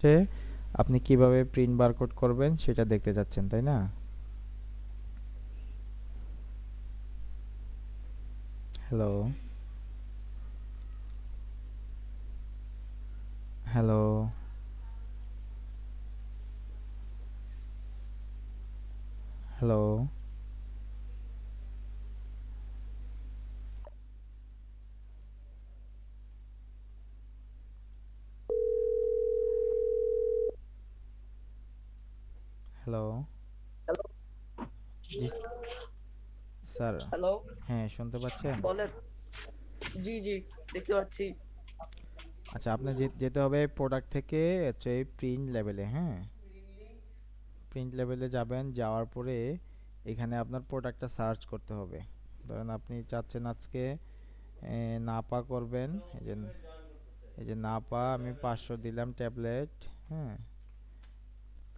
হচ্ছে আপনি কীভাবে প্রিন্ট বারকোড করবেন সেটা দেখতে যাচ্ছেন তাই না? Hello hello hello hello hello sir hello হ্যাঁ শুনতে পাচ্ছেন? বলেন। জি জি দেখতে পাচ্ছি। আচ্ছা আপনি যেতে হবে প্রোডাক্ট থেকে হচ্ছে প্রিন্ট লেভেলে হ্যাঁ? প্রিন্ট লেভেলে যাবেন যাওয়ার পরে এখানে আপনার প্রোডাক্টটা সার্চ করতে হবে। ধরেন আপনি চাচ্ছেন আজকে নাপা করবেন এই যে এই যে নাপা আমি পাঁচশো দিলাম ট্যাবলেট হ্যাঁ?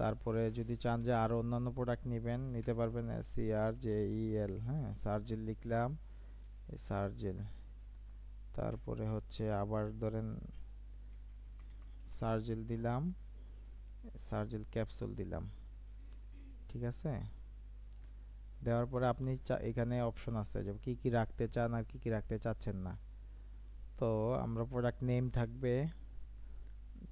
তারপরে যদি চান যে আরও অন্যান্য প্রোডাক্ট নেবেন, নিতে পারবেন সি আর জে ই এল হ্যাঁ সার্জেল লিখলাম সার্জেল। তারপরে হচ্ছে আবার ধরেন সার্জেল দিলাম, সার্জেল ক্যাপসুল দিলাম, ঠিক আছে? দেওয়ার পরে আপনি এখানে অপশন আছে যে কি কি রাখতে চান আর কি কি রাখতে চাচ্ছেন না। তো আমরা প্রোডাক্ট নেম থাকবে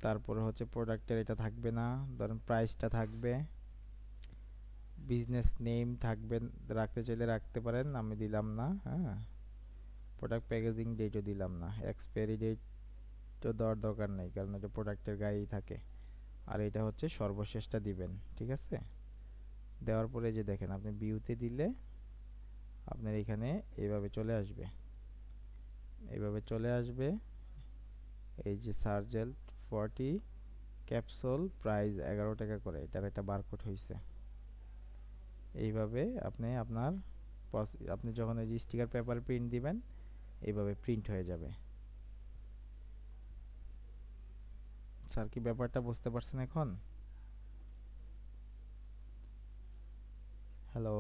তারপরে হচ্ছে প্রোডাক্টের এটা থাকবে না। ধরেন প্রাইসটা থাকবে। বিজনেস নেম থাকবে, রাখতে চাইলে রাখতে পারেন, আমি দিলাম না হ্যাঁ। প্রোডাক্ট প্যাকেজিং ডেটও দিলাম না এক্সপায়ারি ডেটও দেওয়ার দরকার নেই, কারণ এটা প্রোডাক্টের গায়েই থাকে। আর এটা হচ্ছে সর্বশেষটা দিবেন, ঠিক আছে? দেওয়ার পরে যে দেখেন, আপনি বিউতে দিলে আপনার এখানে এইভাবে চলে আসবে। এইভাবে চলে আসবে। এই যে সার্জেল ফর্টি ক্যাপসুল প্রাইস এগারো টাকা করে। এটার একটা বারকোড হয়েছে এইভাবে আপনি আপনার আপনি যখন এই যে স্টিকার পেপার প্রিন্ট দিবেন, এইভাবে প্রিন্ট হয়ে যাবে। স্যার, কি ব্যাপারটা বুঝতে পারছেন এখন? হ্যালো